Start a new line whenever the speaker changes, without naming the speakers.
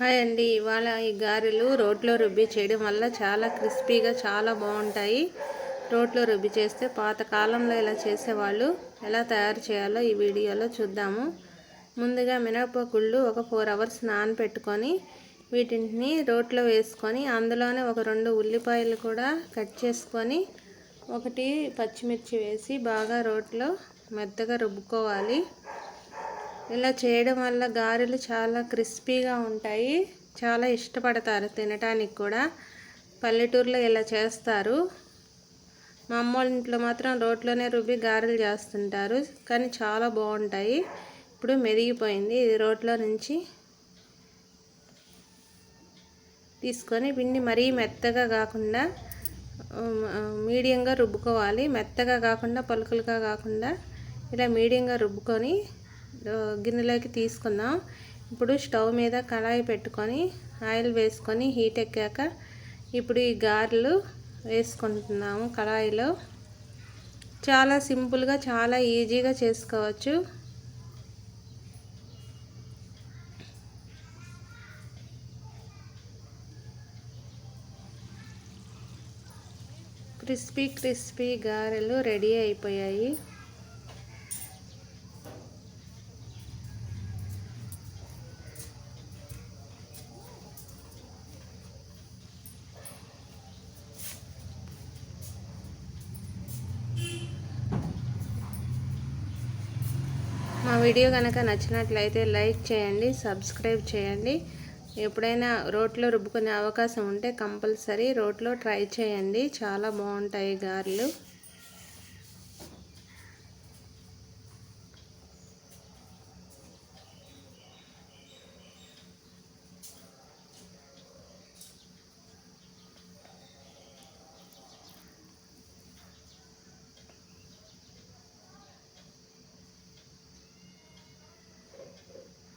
Hi అండి. ఇవాళ ఈ గారెలు రోట్లో రుబ్బి చేయడం వల్ల చాలా క్రిస్పీగా చాలా బాగుంటాయి. రోట్లో రుబ్బి చేస్తే పాతకాలంలో ఇలా చేసేవాళ్ళు ఎలా తయారు చేయాలో ఈ వీడియోలో చూద్దాము. ముందుగా మినపగుళ్ళు ఒక ఫోర్ అవర్స్ నానపెట్టుకొని వీటిని రోట్లో వేసుకొని అందులోనే ఒక రెండు ఉల్లిపాయలు కూడా కట్ చేసుకొని ఒకటి పచ్చిమిర్చి వేసి బాగా రోట్లో మెత్తగా రుబ్బుకోవాలి. ఇలా చేయడం వల్ల గారెలు చాలా క్రిస్పీగా ఉంటాయి. చాలా ఇష్టపడతారు తినటానికి కూడా. పల్లెటూరులో ఇలా చేస్తారు. మా అమ్మ వాళ్ళ ఇంట్లో మాత్రం రోట్లోనే రుబ్బి గారెలు చేస్తుంటారు. కానీ చాలా బాగుంటాయి. ఇప్పుడు మెరిగిపోయింది ఇది రోట్లో నుంచి తీసుకొని పిండి మరీ మెత్తగా కాకుండా మీడియంగా రుబ్బుకోవాలి. మెత్తగా కాకుండా పలుకులుగా కాకుండా ఇలా మీడియంగా రుబ్బుకొని గిన్నెలోకి తీసుకుందాం. ఇప్పుడు స్టవ్ మీద కళాయి పెట్టుకొని ఆయిల్ వేసుకొని హీట్ ఎక్కాక ఇప్పుడు ఈ గారెలు వేసుకుంటున్నాము కళాయిలో. చాలా సింపుల్గా చాలా ఈజీగా చేసుకోవచ్చు. క్రిస్పీ క్రిస్పీ గారెలు రెడీ అయిపోయాయి. మా వీడియో కనుక నచ్చినట్లయితే లైక్ చేయండి సబ్స్క్రైబ్ చేయండి. ఎప్పుడైనా రోట్లో రుబ్బుకునే అవకాశం ఉంటే కంపల్సరీ రోట్లో ట్రై చేయండి. చాలా బాగుంటాయి గారెలు.